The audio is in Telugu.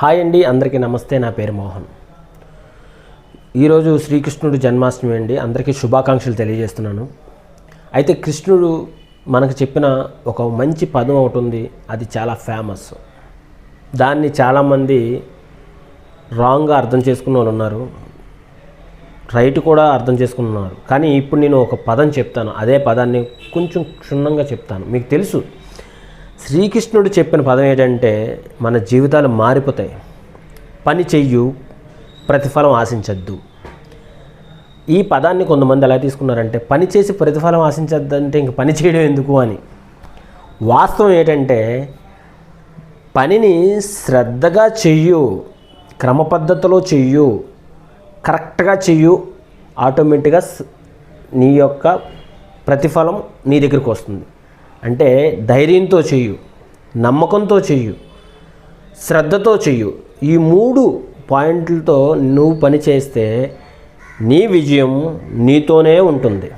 హాయ్ అండి అందరికీ నమస్తే నా పేరు మోహన్. ఈరోజు శ్రీకృష్ణుడు జన్మాష్టమి అండి అందరికీ శుభాకాంక్షలు తెలియజేస్తున్నాను. అయితే కృష్ణుడు మనకు చెప్పిన ఒక మంచి పదం ఒకటి ఉంది అది చాలా ఫేమస్ దాన్ని చాలామంది రాంగ్గా అర్థం చేసుకున్న వాళ్ళు ఉన్నారు రైట్ కూడా అర్థం చేసుకున్నారు కానీ ఇప్పుడు నేను ఒక పదం చెప్తాను అదే పదాన్ని కొంచెం క్షుణ్ణంగా చెప్తాను. మీకు తెలుసు శ్రీకృష్ణుడు చెప్పిన పదం ఏంటంటే మన జీవితాలు మారిపోతాయి. పని చెయ్యు ప్రతిఫలం ఆశించద్దు. ఈ పదాన్ని కొంతమంది ఎలా తీసుకున్నారంటే పని చేసి ప్రతిఫలం ఆశించద్దు అంటే ఇంక పని చేయడం ఎందుకు అని. వాస్తవం ఏంటంటే పనిని శ్రద్ధగా చెయ్యు క్రమ పద్ధతిలో చెయ్యు కరెక్ట్గా చెయ్యు ఆటోమేటిక్గా నీ యొక్క ప్రతిఫలం నీ దగ్గరికి వస్తుంది. అంటే ధైర్యంతో చెయ్యు నమ్మకంతో చెయ్యు శ్రద్ధతో చెయ్యు ఈ మూడు పాయింట్లతో నువ్వు పని చేస్తే నీ విజయం నీతోనే ఉంటుంది.